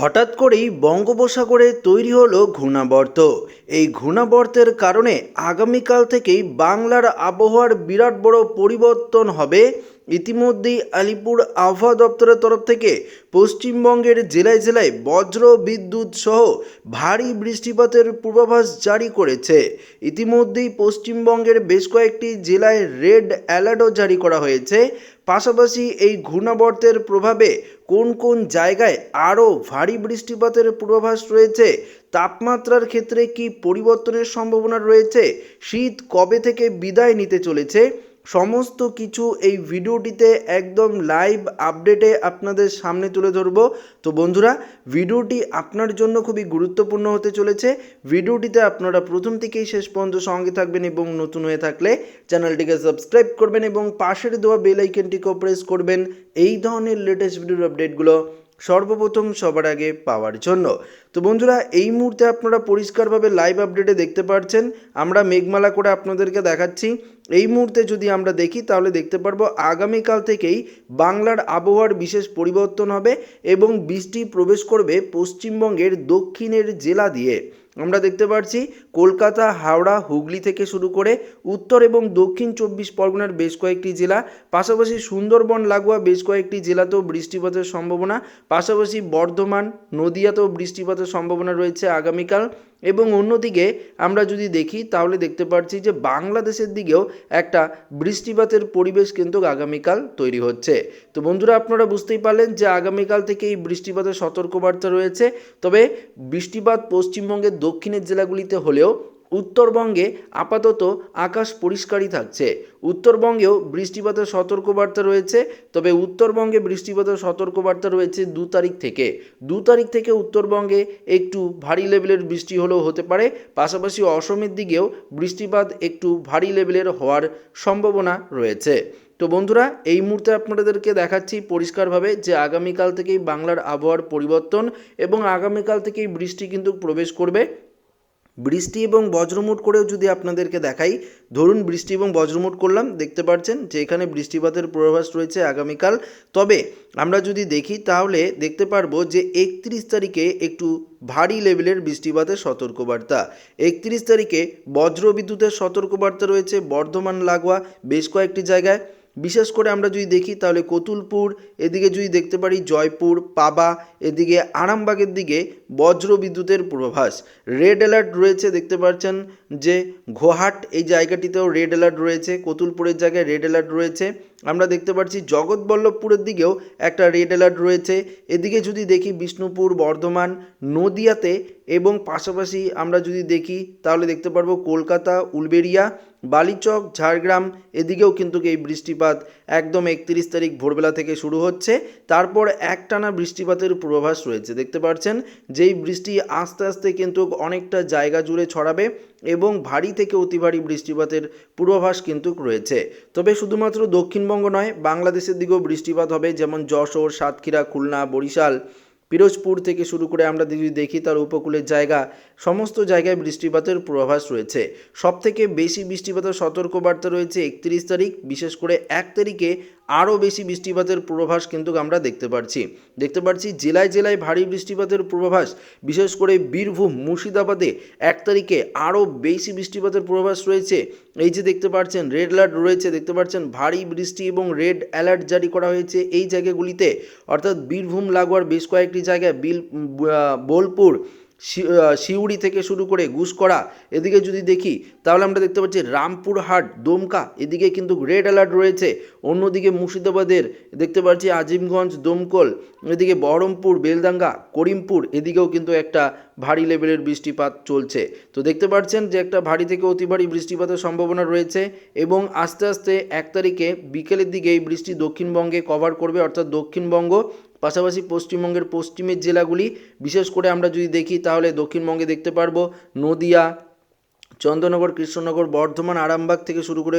হঠাৎ করেই বঙ্গোপসাগরে তৈরি হলো ঘূর্ণাবর্ত। এই ঘূর্ণাবর্তের কারণে আগামীকাল থেকেই বাংলার আবহাওয়ার বিরাট বড় পরিবর্তন হবে। ইতিমধ্যেই আলিপুর আবহাওয়া দপ্তরের তরফ থেকে পশ্চিমবঙ্গের জেলায় জেলায় বজ্র বিদ্যুৎ সহ ভারী বৃষ্টিপাতের পূর্বাভাস জারি করেছে। ইতিমধ্যেই পশ্চিমবঙ্গের বেশ কয়েকটি জেলায় রেড অ্যালার্টও জারি করা হয়েছে। পাশাপাশি এই ঘূর্ণাবর্তের প্রভাবে কোন কোন জায়গায় আরও ভারী বৃষ্টিপাতের পূর্বাভাস রয়েছে? তাপমাত্রার ক্ষেত্রে কি পরিবর্তনের সম্ভাবনা রয়েছে? শীত কবে থেকে বিদায় নিতে চলেছে? সমস্ত কিছু এই ভিডিওটিতে একদম লাইভ আপডেটে আপনাদের সামনে তুলে ধরব। তো বন্ধুরা, ভিডিওটি আপনার জন্য খুবই গুরুত্বপূর্ণ হতে চলেছে। ভিডিওটিতে আপনারা প্রথম থেকেই শেষ পর্যন্ত সঙ্গে থাকবেন এবং নতুন হয়ে থাকলে চ্যানেলটিকে সাবস্ক্রাইব করবেন এবং পাশের দেওয়া বেল আইকনটিকেও প্রেস করবেন। এই ধরনের লেটেস্ট ভিডিওর আপডেটগুলো সর্বপ্রথম সবার আগে পাওয়ার জন্য। তো বন্ধুরা, এই মুহূর্তে আপনারা পরিষ্কারভাবে লাইভ আপডেটে দেখতে পাচ্ছেন আমরা মেঘমালা করে আপনাদেরকে দেখাচ্ছি। এই মুহূর্তে যদি আমরা দেখি, তাহলে দেখতে পারব আগামীকাল থেকেই বাংলার আবহাওয়ার বিশেষ পরিবর্তন হবে এবং বৃষ্টি প্রবেশ করবে পশ্চিমবঙ্গের দক্ষিণের জেলা দিয়ে। আমরা দেখতে পাচ্ছি কলকাতা, হাওড়া, হুগলি থেকে শুরু করে উত্তর এবং দক্ষিণ চব্বিশ পরগনার বেশ কয়েকটি জেলা, পাশাপাশি সুন্দরবন, লাগোয়া বেশ কয়েকটি জেলাতেও বৃষ্টিপাতের সম্ভাবনা, পাশাপাশি বর্ধমান, নদিয়াতেও বৃষ্টিপাতের সম্ভাবনা রয়েছে আগামীকাল। এবং অন্যদিকে আমরা যদি দেখি, তাহলে দেখতে পাচ্ছি যে বাংলাদেশের দিকেও একটা বৃষ্টিপাতের পরিবেশ কিন্তু আগামীকাল তৈরি হচ্ছে। তো বন্ধুরা, আপনারা বুঝতেই পারলেন যে আগামীকাল থেকে এই বৃষ্টিপাতের সতর্কবার্তা রয়েছে। তবে বৃষ্টিপাত পশ্চিমবঙ্গের দক্ষিণের জেলাগুলিতে হলেও উত্তরবঙ্গে আপাতত আকাশ পরিষ্কারই থাকছে। উত্তরবঙ্গেও বৃষ্টিপাতের সতর্কবার্তা রয়েছে, তবে উত্তরবঙ্গে বৃষ্টিপাতের সতর্কবার্তা রয়েছে দু তারিখ থেকে। দু তারিখ থেকে উত্তরবঙ্গে একটু ভারী লেভেলের বৃষ্টি হলেও হতে পারে, পাশাপাশি অসমের দিকেও বৃষ্টিপাত একটু ভারী লেভেলের হওয়ার সম্ভাবনা রয়েছে। তো বন্ধুরা, এই মুহূর্তে আপনাদেরকে দেখাচ্ছি পরিষ্কারভাবে যে আগামীকাল থেকেই বাংলার আবহাওয়ার পরিবর্তন এবং আগামীকাল থেকেই বৃষ্টি কিন্তু প্রবেশ করবে। বৃষ্টি এবং বজ্রমুট করেও যদি আপনাদেরকে দেখাই, ধরুন বৃষ্টি এবং বজ্রমুট করলাম, দেখতে পাচ্ছেন যে এখানে বৃষ্টিপাতের পূর্বাভাস রয়েছে আগামীকাল। তবে আমরা যদি দেখি তাহলে দেখতে পারব যে একত্রিশ তারিখে একটু ভারী লেভেলের বৃষ্টিপাতের সতর্কবার্তা। একত্রিশ তারিখে বজ্র বিদ্যুতের সতর্কবার্তা রয়েছে, বর্ধমান লাগোয়া, বেশ কয়েকটি জায়গায়। বিশেষ করে আমরা যদি দেখি তাহলে কতুলপুর, এদিকে যদি দেখতে পারি জয়পুর, পাবা, এদিকে আরামবাগের দিকে বজ্র বিদ্যুতের পূর্বাভাস। রেড অ্যালার্ট রয়েছে, দেখতে পাচ্ছেন যে গোহাট এই জায়গাটিতেও রেড অ্যালার্ট রয়েছে, কতুলপুরের জায়গায় রেড অ্যালার্ট রয়েছে। আমরা দেখতে পাচ্ছি জগৎবল্লভপুরের দিকেও একটা রেড অ্যালার্ট রয়েছে। এদিকে যদি দেখি বিষ্ণুপুর, বর্ধমান, নদিয়াতে এবং পাশাপাশি আমরা যদি দেখি তাহলে দেখতে পারব কলকাতা উলবেরিয়া বালিচক, ঝাড়গ্রাম, এদিকেও কিন্তু এই বৃষ্টিপাত একদম একত্রিশ তারিখ ভোরবেলা থেকে শুরু হচ্ছে। তারপর একটানা বৃষ্টিপাতের পূর্বাভাস রয়েছে। দেখতে পাচ্ছেন যেই বৃষ্টি আস্তে আস্তে কিন্তু অনেকটা জায়গা জুড়ে ছড়াবে এবং ভারী থেকে অতি ভারী বৃষ্টিপাতের পূর্বাভাস কিন্তু রয়েছে। তবে শুধুমাত্র দক্ষিণবঙ্গ নয়, বাংলাদেশের দিকেও বৃষ্টিপাত হবে, যেমন যশোর, সাতক্ষীরা, খুলনা, বরিশাল। পিরোজপুর থেকে শুরু করে আমরা যদি দেখি তার উপকূলের জায়গা, সমস্ত জায়গায় বৃষ্টিপাতের পূর্বাভাস রয়েছে। সবথেকে বেশি বৃষ্টিপাতের সতর্কবার্তা রয়েছে একত্রিশ তারিখ, বিশেষ করে এক তারিখে আরও বেশি বৃষ্টিপাতের পূর্বাভাস কিন্তু আমরা দেখতে পাচ্ছি দেখতে পাচ্ছি জেলায় জেলায় ভারী বৃষ্টিপাতের পূর্বাভাস। বিশেষ করে বীরভূম, মুর্শিদাবাদে এক তারিখে আরও বেশি বৃষ্টিপাতের পূর্বাভাস রয়েছে। এই যে দেখতে পাচ্ছেন রেড অ্যালার্ট রয়েছে। দেখতে পাচ্ছেন, ভারী বৃষ্টি এবং রেড অ্যালার্ট জারি করা হয়েছে এই জায়গাগুলিতে। অর্থাৎ বীরভূম, লাগোয়ার বেশ কয়েকটি জায়গায় বিল বোলপুর সিউড়ি থেকে শুরু করে গুসকরা এদিকে যদি দেখি, তাহলে আমরা দেখতে পাচ্ছি রামপুরহাট, দমকা, এদিকে কিন্তু রেড অ্যালার্ট রয়েছে। অন্যদিকে মুর্শিদাবাদের দেখতে পাচ্ছি আজিমগঞ্জ, দমকল, এদিকে বহরমপুর বেলদাঙ্গা করিমপুর, এদিকেও কিন্তু একটা ভারী লেভেলের বৃষ্টিপাত চলছে। তো দেখতে পাচ্ছেন যে একটা ভারী থেকে অতি ভারী বৃষ্টিপাতের সম্ভাবনা রয়েছে এবং আস্তে আস্তে এক তারিখে বিকেলের দিকে এই বৃষ্টি দক্ষিণবঙ্গে কভার করবে, অর্থাৎ দক্ষিণবঙ্গ পাশাপাশি পশ্চিমবঙ্গের পশ্চিমের জেলাগুলি, বিশেষ করে আমরা যদি দেখি তাহলে দক্ষিণবঙ্গে দেখতে পারব নদিয়া চন্দ্রনগর কৃষ্ণনগর, বর্ধমান, আরামবাগ থেকে শুরু করে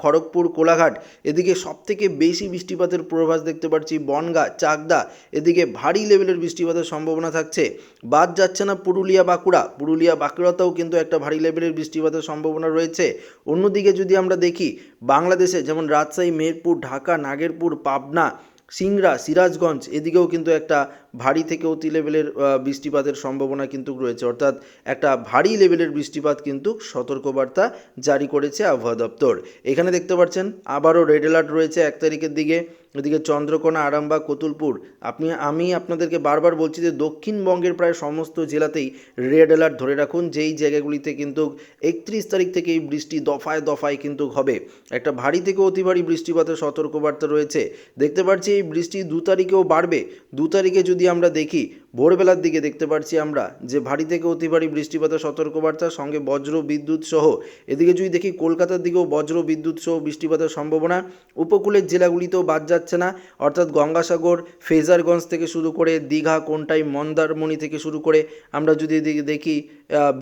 খড়গপুর, কোলাঘাট, এদিকে সবথেকে বেশি বৃষ্টিপাতের পূর্বাভাস দেখতে পাচ্ছি বনগা, চাকদা, এদিকে ভারী লেভেলের বৃষ্টিপাতের সম্ভাবনা থাকছে। বাদ যাচ্ছে না পুরুলিয়া, বাঁকুড়া, পুরুলিয়া, বাঁকুড়াতেও কিন্তু একটা ভারী লেভেলের বৃষ্টিপাতের সম্ভাবনা রয়েছে। অন্যদিকে যদি আমরা দেখি বাংলাদেশে, যেমন রাজশাহী, মেহেরপুর, ঢাকা, নাগেরপুর, পাবনা সিংড়া সিরাজগঞ্জ এদিকেও কিন্তু একটা ভারী থেকে অতি লেভেলের বৃষ্টিপাতের সম্ভাবনা কিন্তু রয়েছে। অর্থাৎ একটা ভারী লেভেলের বৃষ্টিপাত কিন্তু সতর্কবার্তা জারি করেছে আবহাওয়া দপ্তর। এখানে দেখতে পাচ্ছেন, আবারও রেড অ্যালার্ট রয়েছে এক তারিখের দিকে। এদিকে চন্দ্রকোনা, আরামবাগ, কতুলপুর, আপনি, আমি আপনাদেরকে বারবার বলছি যে দক্ষিণবঙ্গের প্রায় সমস্ত জেলাতেই রেড অ্যালার্ট ধরে রাখুন, যেই জায়গাগুলিতে কিন্তু একত্রিশ তারিখ থেকে এই বৃষ্টি দফায় দফায় কিন্তু হবে। একটা ভারী থেকে অতি ভারী বৃষ্টিপাতের সতর্কবার্তা রয়েছে। দেখতে পাচ্ছি এই বৃষ্টি দু তারিখেও বাড়বে। দু তারিখে যদি আমরা দেখি, ভোরবেলার দিকে দেখতে পাচ্ছি আমরা যে ভারী থেকে অতি ভারী বৃষ্টিপাতের সতর্কবার্তা, সঙ্গে বজ্র বিদ্যুৎ সহ। এদিকে যদি দেখি কলকাতার দিকেও বজ্র বিদ্যুৎ সহ বৃষ্টিপাতের সম্ভাবনা। উপকূলের জেলাগুলিতেও বাদ যাচ্ছে না। অর্থাৎ গঙ্গাসাগর, ফেজারগঞ্জ থেকে শুরু করে দীঘা, কোনটাই মন্দারমণি থেকে শুরু করে আমরা যদি এদিকে দেখি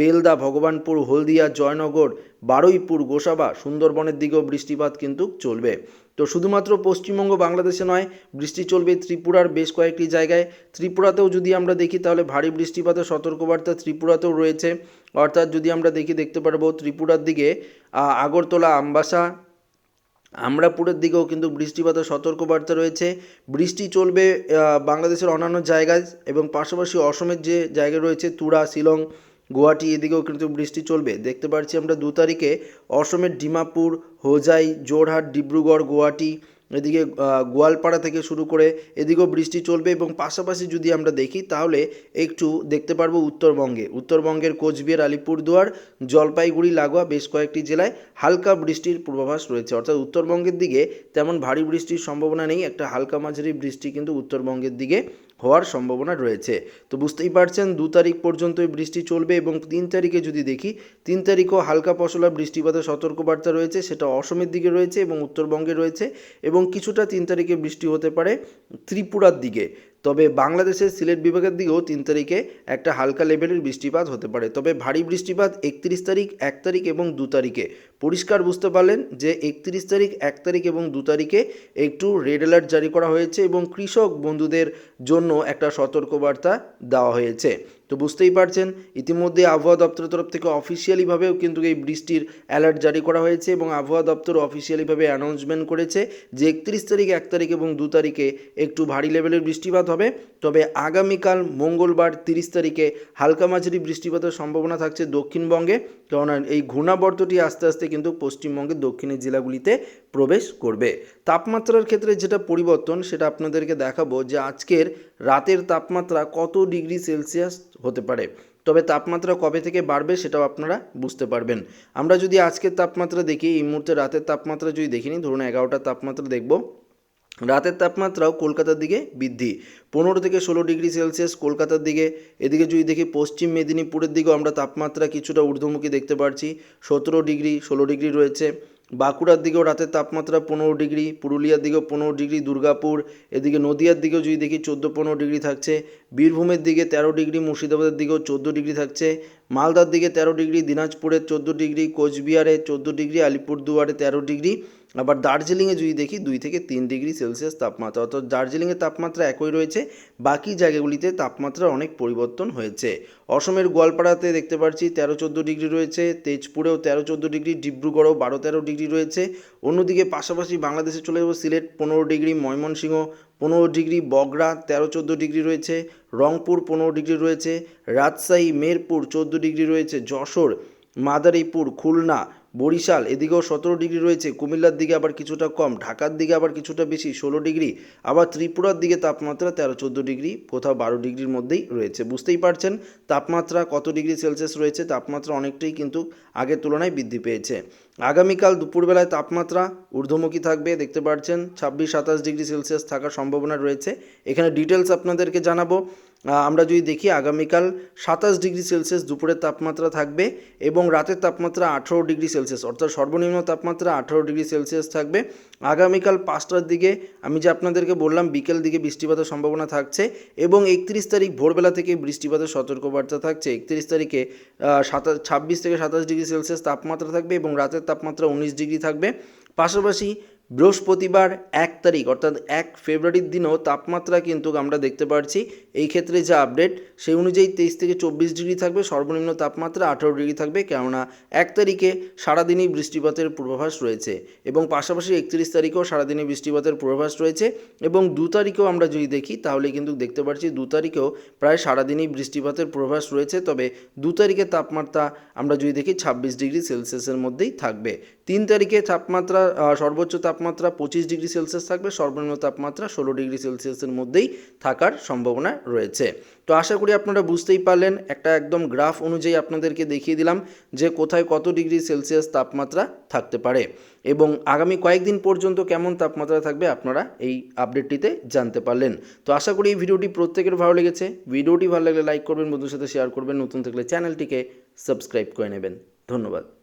বেলদা, ভগবানপুর, হলদিয়া, জয়নগর, বারুইপুর, গোসাবা, সুন্দরবনের দিকেও বৃষ্টিপাত কিন্তু চলবে। তো শুধুমাত্র পশ্চিমবঙ্গ বাংলাদেশে নয়, বৃষ্টি চলবে ত্রিপুরার বেশ কয়েকটি জায়গায়। ত্রিপুরাতেও যদি আমরা দেখি তাহলে ভারী বৃষ্টিপাতের সতর্কবার্তা ত্রিপুরাতেও রয়েছে। অর্থাৎ যদি আমরা দেখি, দেখতে পারব ত্রিপুরার দিকে আগরতলা, আমবাসা, আমরাপুরের দিকেও কিন্তু বৃষ্টিপাতের সতর্কবার্তা রয়েছে। বৃষ্টি চলবে বাংলাদেশের অন্যান্য জায়গায় এবং পাশাপাশি অসমের যে জায়গা রয়েছে, তুরা, শিলং গুয়াহাটি, এদিকেও কিন্তু বৃষ্টি চলবে। দেখতে পাচ্ছি আমরা দু তারিখে অসমের ডিমাপুর, হোজাই জোরহাট ডিব্রুগড়, গুয়াহাটি, এদিকে গোয়ালপাড়া থেকে শুরু করে এদিকেও বৃষ্টি চলবে এবং পাশাপাশি যদি আমরা দেখি তাহলে একটু দেখতে পারব উত্তরবঙ্গে। উত্তরবঙ্গের কোচবিহার, আলিপুরদুয়ার, জলপাইগুড়ি, লাগোয়া বেশ কয়েকটি জেলায় হালকা বৃষ্টির পূর্বাভাস রয়েছে। অর্থাৎ উত্তরবঙ্গের দিকে তেমন ভারী বৃষ্টির সম্ভাবনা নেই, একটা হালকা মাঝারি বৃষ্টি কিন্তু উত্তরবঙ্গের দিকে হওয়ার সম্ভাবনা রয়েছে। তো বুঝতেই পারছেন, দু তারিখ পর্যন্ত এই বৃষ্টি চলবে এবং তিন তারিখে যদি দেখি, তিন তারিখও হালকা পশলা বৃষ্টিপাতের সতর্কবার্তা রয়েছে, সেটা অসমের দিকে রয়েছে এবং উত্তরবঙ্গে রয়েছে এবং কিছুটা তিন তারিখে বৃষ্টি হতে পারে ত্রিপুরার দিকে। তবে বাংলাদেশের সিলেট বিভাগের দিকেও তিন তারিখে একটা হালকা লেভেলের বৃষ্টিপাত হতে পারে। তবে ভারী বৃষ্টিপাত একত্রিশ তারিখ, এক তারিখ এবং দু তারিখে। পরিষ্কার বুঝতে পারলেন যে একত্রিশ তারিখ, এক তারিখ এবং দু তারিখে একটু রেড অ্যালার্ট জারি করা হয়েছে এবং কৃষক বন্ধুদের জন্য একটা সতর্কবার্তা দেওয়া হয়েছে। তো বুঝতেই পারছেন, ইতিমধ্যে আবহাওয়া দপ্তরের তরফ থেকে অফিসিয়ালিভাবেও কিন্তু এই বৃষ্টির অ্যালার্ট জারি করা হয়েছে এবং আবহাওয়া দপ্তর অফিসিয়ালিভাবে অ্যানাউন্সমেন্ট করেছে যে একত্রিশ তারিখ, এক তারিখ এবং দু তারিখে একটু ভারী লেভেলের বৃষ্টিপাত হবে। তবে আগামীকাল মঙ্গলবার তিরিশ তারিখে হালকা মাঝারি বৃষ্টিপাতের সম্ভাবনা থাকছে দক্ষিণবঙ্গে। কেননা এই ঘূর্ণাবর্তটি আস্তে আস্তে কিন্তু পশ্চিমবঙ্গের দক্ষিণের জেলাগুলিতে প্রবেশ করবে। তাপমাত্রার ক্ষেত্রে যেটা পরিবর্তন, সেটা আপনাদেরকে দেখাবো যে আজকের রাতের তাপমাত্রা কত ডিগ্রি সেলসিয়াস হতে পারে। তবে তাপমাত্রা কবে থেকে বাড়বে সেটাও আপনারা বুঝতে পারবেন। আমরা যদি আজকের তাপমাত্রা দেখি, এই মুহূর্তে রাতের তাপমাত্রা যদি দেখিনি, ধরুন এগারোটা তাপমাত্রা দেখব। রাতের তাপমাত্রাও কলকাতার দিকে বৃদ্ধি। পনেরো থেকে ষোলো ডিগ্রি সেলসিয়াস কলকাতার দিকে। এদিকে যদি দেখি পশ্চিম মেদিনীপুরের দিকেও আমরা তাপমাত্রা কিছুটা ঊর্ধ্বমুখী দেখতে পাচ্ছি সতেরো ডিগ্রি, ষোলো ডিগ্রি রয়েছে। বাঁকুড়ার দিকেও রাতের তাপমাত্রা পনেরো ডিগ্রি, পুরুলিয়ার দিকেও পনেরো ডিগ্রি, দুর্গাপুর। এদিকে নদিয়ার দিকেও যদি দেখি চোদ্দ, পনেরো ডিগ্রি থাকছে। বীরভূমের দিকে তেরো ডিগ্রি, মুর্শিদাবাদের দিকেও চোদ্দ ডিগ্রি থাকছে। মালদার দিকে তেরো ডিগ্রি দিনাজপুরে চোদ্দ ডিগ্রি, কোচবিহারে চোদ্দ ডিগ্রি, আলিপুরদুয়ারে তেরো ডিগ্রি। আবার দার্জিলিংয়ে যদি দেখি দুই থেকে তিন ডিগ্রি সেলসিয়াস তাপমাত্রা, অর্থাৎ দার্জিলিংয়ের তাপমাত্রা একই রয়েছে, বাকি জায়গাগুলিতে তাপমাত্রা অনেক পরিবর্তন হয়েছে। অসমের গোয়ালপাড়াতে দেখতে পাচ্ছি তেরো চোদ্দ ডিগ্রি রয়েছে, তেজপুরেও তেরো চোদ্দ ডিগ্রি, ডিব্রুগড়েও বারো তেরো ডিগ্রি রয়েছে। অন্যদিকে পাশাপাশি বাংলাদেশে চলে যাব সিলেট পনেরো ডিগ্রি, ময়মনসিংহ পনেরো ডিগ্রি বগরা তেরো চোদ্দ ডিগ্রি রয়েছে, রংপুর পনেরো ডিগ্রি রয়েছে, রাজশাহী মেরপুর চোদ্দ ডিগ্রি রয়েছে, যশোর, মাদারীপুর, খুলনা বরিশাল, এদিকেও সতেরো ডিগ্রি রয়েছে, কুমিল্লার দিকে আবার কিছুটা কম, ঢাকার দিকে আবার কিছুটা বেশি, ষোলো ডিগ্রি, আবার ত্রিপুরার দিকে তাপমাত্রা তেরো চোদ্দ ডিগ্রি, কোথাও বারো ডিগ্রির মধ্যেই রয়েছে। বুঝতেই পারছেন, তাপমাত্রা কত ডিগ্রি সেলসিয়াস রয়েছে, তাপমাত্রা অনেকটাই কিন্তু আগের তুলনায় বৃদ্ধি পেয়েছে। আগামীকাল দুপুরবেলায় তাপমাত্রা ঊর্ধ্বমুখী থাকবে, দেখতে পাচ্ছেন ছাব্বিশ সাতাশ ডিগ্রি সেলসিয়াস থাকার সম্ভাবনা রয়েছে। এখানে ডিটেলস আপনাদেরকে জানাব। আমরা যদি দেখি আগামীকাল সাতাশ ডিগ্রি সেলসিয়াস দুপুরের তাপমাত্রা থাকবে এবং রাতের তাপমাত্রা আঠেরো ডিগ্রি সেলসিয়াস, অর্থাৎ সর্বনিম্ন তাপমাত্রা আঠেরো ডিগ্রি সেলসিয়াস থাকবে। আগামীকাল পাঁচটার দিকে আমি যে আপনাদেরকে বললাম, বিকেল দিকে বৃষ্টিপাতের সম্ভাবনা থাকছে এবং একত্রিশ তারিখ ভোরবেলা থেকে বৃষ্টিপাতের সতর্কবার্তা থাকছে। একত্রিশ তারিখে সাতাশ ছাব্বিশ থেকে সাতাশ ডিগ্রি সেলসিয়াস তাপমাত্রা থাকবে এবং রাতের তাপমাত্রা উনিশ ডিগ্রি থাকবে। পাশাপাশি বৃহস্পতিবার এক তারিখ, অর্থাৎ এক ফেব্রুয়ারির দিনও তাপমাত্রা কিন্তু আমরা দেখতে পাচ্ছি এই ক্ষেত্রে যে আপডেট সেই অনুযায়ী তেইশ থেকে চব্বিশ ডিগ্রি থাকবে, সর্বনিম্ন তাপমাত্রা আঠারো ডিগ্রি থাকবে, কেননা এক তারিখে সারাদিনই বৃষ্টিপাতের পূর্বাভাস রয়েছে এবং পাশাপাশি একত্রিশ তারিখেও সারাদিনই বৃষ্টিপাতের পূর্বাভাস রয়েছে এবং দু তারিখেও আমরা যদি দেখি, তাহলে কিন্তু দেখতে পাচ্ছি দু তারিখেও প্রায় সারাদিনই বৃষ্টিপাতের পূর্বাভাস রয়েছে। তবে দু তারিখের তাপমাত্রা আমরা যদি দেখি, ছাব্বিশ ডিগ্রি সেলসিয়াসের মধ্যেই থাকবে। তিন তারিখে তাপমাত্রা সর্বোচ্চ তাপমাত্রা পঁচিশ ডিগ্রি সেলসিয়াস থাকবে, সর্বনিম্ন তাপমাত্রা ষোলো ডিগ্রি সেলসিয়াসের মধ্যেই থাকার সম্ভাবনা রয়েছে। তো আশা করি আপনারা বুঝতেই পারলেন, একটা একদম গ্রাফ অনুযায়ী আপনাদেরকে দেখিয়ে দিলাম যে কোথায় কত ডিগ্রি সেলসিয়াস তাপমাত্রা থাকতে পারে। এবং আগামী কয়েকদিন পর্যন্ত কেমন তাপমাত্রা থাকবে আপনারা এই আপডেটটিতে জানতে পারলেন। তো আশা করি এই ভিডিওটি প্রত্যেকের ভালো লেগেছে। ভিডিওটি ভালো লাগলে লাইক করবেন বন্ধুর সাথে শেয়ার করবেন। নতুন থাকলে চ্যানেলটিকে সাবস্ক্রাইব করে নেবেন। ধন্যবাদ।